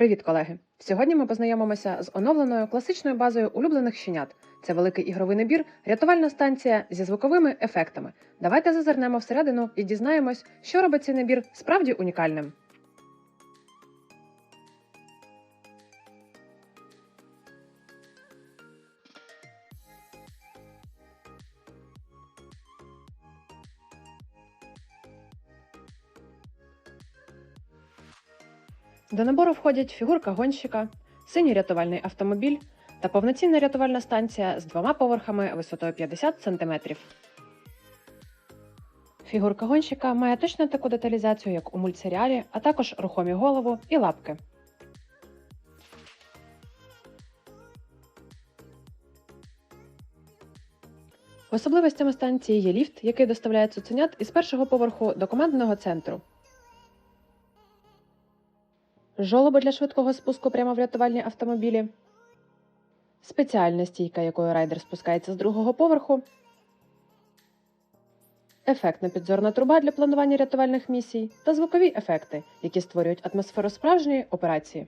Привіт, колеги! Сьогодні ми познайомимося з оновленою класичною базою улюблених щенят. Це великий ігровий набір, рятувальна станція зі звуковими ефектами. Давайте зазирнемо всередину і дізнаємось, що робить цей набір справді унікальним. До набору входять фігурка гонщика, синій рятувальний автомобіль та повноцінна рятувальна станція з двома поверхами висотою 50 см. Фігурка гонщика має точно таку деталізацію, як у мультсеріалі, а також рухомі голову і лапки. Особливостями станції є ліфт, який доставляє цуценят із першого поверху до командного центру. Жолоби для швидкого спуску прямо в рятувальні автомобілі. Спеціальна стійка, якою райдер спускається з другого поверху. Ефектна підзорна труба для планування рятувальних місій та звукові ефекти, які створюють атмосферу справжньої операції.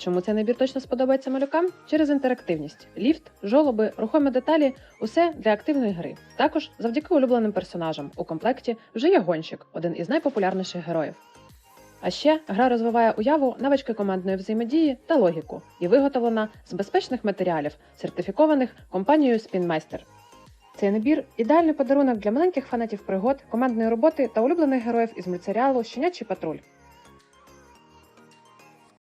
Чому цей набір точно сподобається малюкам? Через інтерактивність. Ліфт, жолоби, рухомі деталі усе для активної гри. Також завдяки улюбленим персонажам у комплекті вже є гонщик, один із найпопулярніших героїв. А ще гра розвиває уяву, навички командної взаємодії та логіку і виготовлена з безпечних матеріалів, сертифікованих компанією Spinmeister. Цей набір ідеальний подарунок для маленьких фанатів пригод, командної роботи та улюблених героїв із мультсеріалу Щенячий патруль.